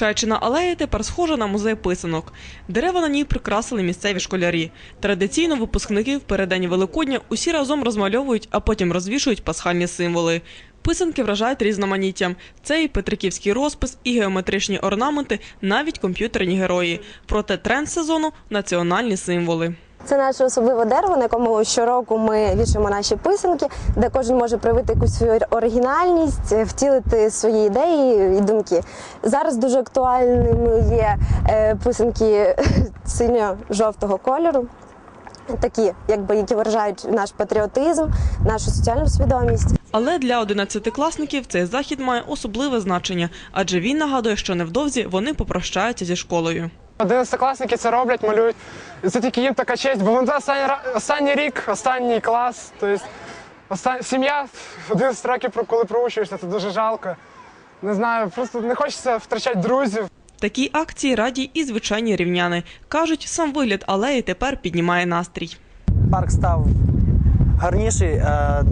Чайчина алея тепер схожа на музей писанок. Дерева на ній прикрасили місцеві школярі. Традиційно випускники в переддень Великодня усі разом розмальовують, а потім розвішують пасхальні символи. Писанки вражають різноманіттям. Це і петриківський розпис, і геометричні орнаменти, навіть комп'ютерні герої. Проте тренд сезону національні символи. Це наше особливе дерево, на якому щороку ми вішаємо наші писанки, де кожен може проявити якусь свою оригінальність, е, втілити свої ідеї і думки. Зараз дуже актуальними є е, писанки синьо-жовтого кольору. Такі, якби які виражають наш патріотизм, нашу соціальну свідомість. Але для одинадцятикласників цей захід має особливе значення, адже він нагадує, що невдовзі вони попрощаються зі школою. Одинадцятикласники це роблять, малюють. І це тільки їм така честь, бо вони останній, останній рік, останній клас. Тобто оста... сім'я 11 років, про- коли проучуєшся, це дуже жалко. Не знаю, просто не хочеться втрачати друзів. Такі акції раді і звичайні рівняни. Кажуть, сам вигляд алеї тепер піднімає настрій. парк став гарніший. е,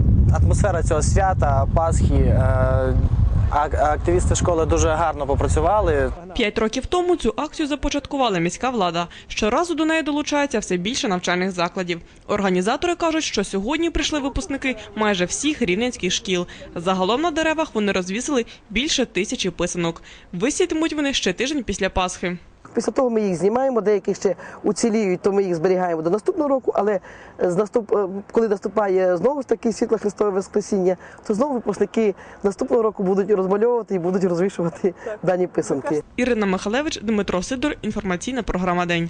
Атмосфера цього свята, Пасхи. Активісти школи дуже гарно попрацювали. П'ять років тому цю акцію започаткувала міська влада. Щоразу до неї долучається все більше навчальних закладів. Організатори кажуть, що сьогодні прийшли випускники майже всіх рівненських шкіл. Загалом на деревах вони розвісили більше тисячі писанок. Висітимуть вони ще тиждень після Пасхи. Після того ми їх знімаємо, деякі ще уціліють, то ми їх зберігаємо до наступного року. Але з наступ... е, коли наступає знову ж таки світло Христове Воскресіння, то знову випускники наступного року будуть розмальовувати і будуть розвішувати дані писанки. Ірина Михалевич, Дмитро Сидор. Інформаційна програма День.